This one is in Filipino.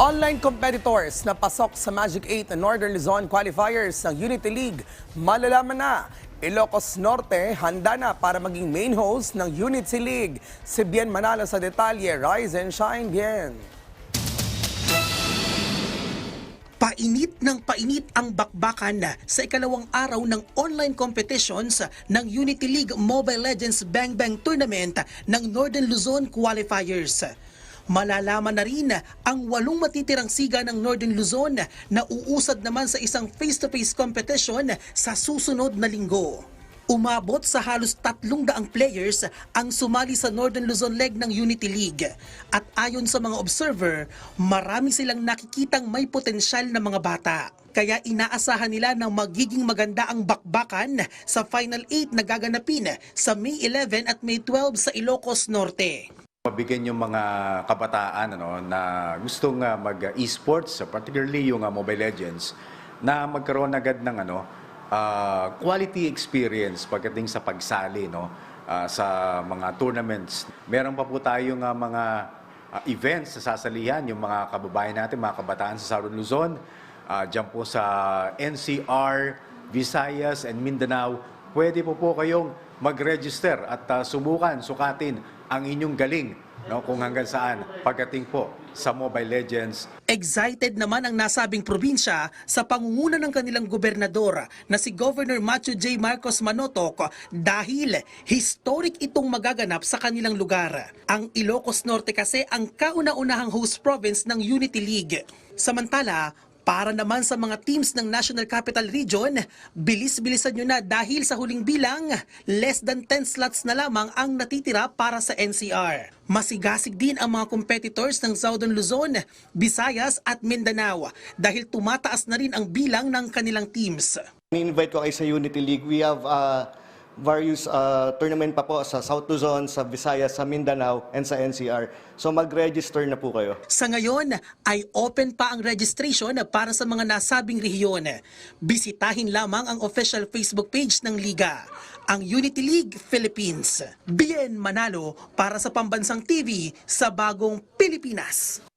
Online competitors na pasok sa Magic 8 na Northern Luzon qualifiers ng Unity League, malalaman na. Ilocos Norte handa na para maging main host ng Unity League. Si Bien Manalo sa detalye. Rise and shine, Bien. Painit ng painit ang bakbakan sa ikalawang araw ng online competitions ng Unity League Mobile Legends Bang Bang Tournament ng Northern Luzon Qualifiers. Malalaman na rin ang walong matitirang siga ng Northern Luzon na uusad naman sa isang face-to-face competition sa susunod na linggo. Umabot sa halos tatlong daang players ang sumali sa Northern Luzon leg ng Unity League. At ayon sa mga observer, marami silang nakikitang may potensyal na mga bata. Kaya inaasahan nila na magiging maganda ang bakbakan sa Final 8 na gaganapin sa May 11 at May 12 sa Ilocos Norte. Mabigyan yung mga kabataan ano, na gustong uh, mag-esports, particularly yung uh, Mobile Legends, na magkaroon agad ng ano, uh, quality experience pagdating sa pagsali no, uh, sa mga tournaments. Meron pa po tayong uh, mga uh, events sa sasalihan, yung mga kababayan natin, mga kabataan sa Southern Luzon, uh, dyan po sa NCR, Visayas, and Mindanao, pwede po po kayong mag-register at uh, subukan, sukatin ang inyong galing no, kung hanggang saan pagdating po sa Mobile Legends Excited naman ang nasabing probinsya sa pangunguna ng kanilang gobernador na si Governor Matthew J. Marcos Manotok dahil historic itong magaganap sa kanilang lugar. Ang Ilocos Norte kasi ang kauna-unahang host province ng Unity League. Samantala, para naman sa mga teams ng National Capital Region, bilis-bilisan nyo na dahil sa huling bilang, less than 10 slots na lamang ang natitira para sa NCR. Masigasig din ang mga competitors ng Southern Luzon, Visayas at Mindanao dahil tumataas na rin ang bilang ng kanilang teams. Ni-invite ko kayo sa Unity League. We have uh, various uh, tournament pa po sa South Luzon, sa Visayas, sa Mindanao, and sa NCR. So mag-register na po kayo. Sa ngayon ay open pa ang registration para sa mga nasabing rehiyon. Bisitahin lamang ang official Facebook page ng Liga, ang Unity League Philippines. Bien Manalo para sa Pambansang TV sa Bagong Pilipinas.